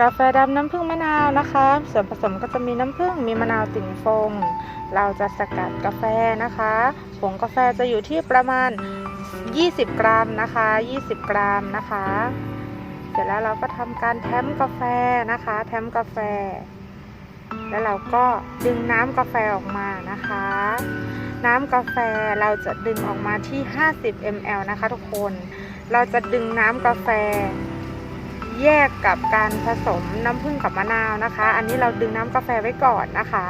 กาแฟดำน้ำผึ้งมะนาวนะคะ ส่วนผสมก็จะมีน้ำผึ้งมีมะนาวติ่งฟง เราจะสกัดกาแฟนะคะผงกาแฟจะอยู่ที่ประมาณ 20 กรัมนะคะ 20 กรัมนะคะ เสร็จแล้วเราก็ทำการแท้มกาแฟนะคะ แท้มกาแฟ แล้วเราก็ดึงน้ำกาแฟออกมานะคะ น้ำกาแฟเราจะดึงออกมาที่ 50 ml นะคะทุกคน เราจะดึงน้ำกาแฟ แยกกับการผสมน้ำผึ้งกับมะนาวนะคะ อันนี้เราดึงน้ำกาแฟไว้ก่อนนะคะ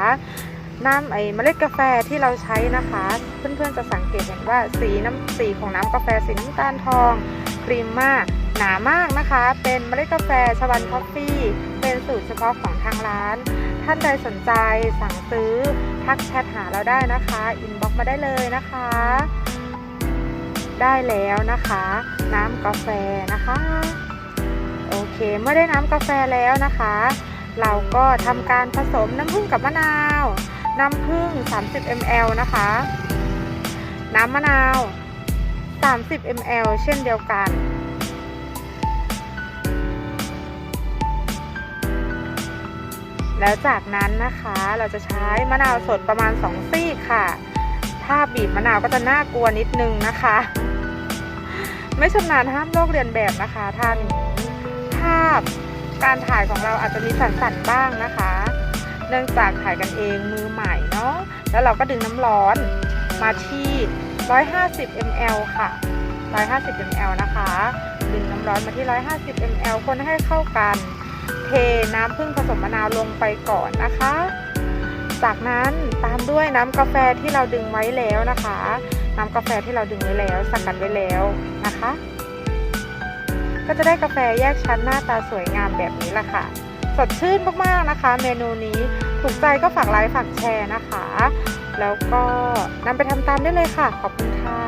น้ำไอเมล็ดกาแฟที่เราใช้นะคะ เพื่อนๆจะสังเกตเห็นว่าสีน้ำสีของน้ำกาแฟสีน้ำตาลทองครีมมากหนามากนะคะ เป็นเมล็ดกาแฟชวันคอฟฟี่เป็นสูตรเฉพาะของทางร้าน ท่านใดสนใจสั่งซื้อทักแชทหาเราได้นะคะอินบ็อกมาได้เลยนะคะ ได้แล้วนะคะ น้ำกาแฟนะคะ เคเมื่อได้น้ำกาแฟแล้วนะคะ เราก็ทำการผสมน้ำผึ้งกับมะนาว น้ำผึ้ง 30 ml นะคะ น้ำมะนาว 30 ml เช่นเดียวกัน แล้วจากนั้นนะคะเราจะใช้มะนาวสดประมาณ 2 ซี่ค่ะ ถ้าบีบมะนาวก็จะน่ากลัวนิดนึงนะคะ ไม่ชำนาญห้ามโลกเรียนแบบนะคะท่านาพ การถ่ายของเราอาจจะมีสั่นๆบ้างนะคะ เนื่องจากถ่ายกันเองมือใหม่เนาะแล้วเราก็ดึงน้ำร้อนมาที่ 150 ml ค่ะ 150 ml นะคะ ดึงน้ำร้อนมาที่ 150 ml คนให้เข้ากัน เทน้ำผึ้งผสมมะนาวลงไปก่อนนะคะ จากนั้นตามด้วยน้ำกาแฟที่เราดึงไว้แล้วนะคะ น้ำกาแฟที่เราดึงไว้แล้ว สกัดไว้แล้วนะคะ ก็จะได้กาแฟแยกชั้นหน้าตาสวยงามแบบนี้แหละค่ะ สดชื่นมากๆนะคะ เมนูนี้ถูกใจก็ฝากไลค์ฝากแชร์นะคะ แล้วก็นำไปทำตามได้เลยค่ะ ขอบคุณค่ะ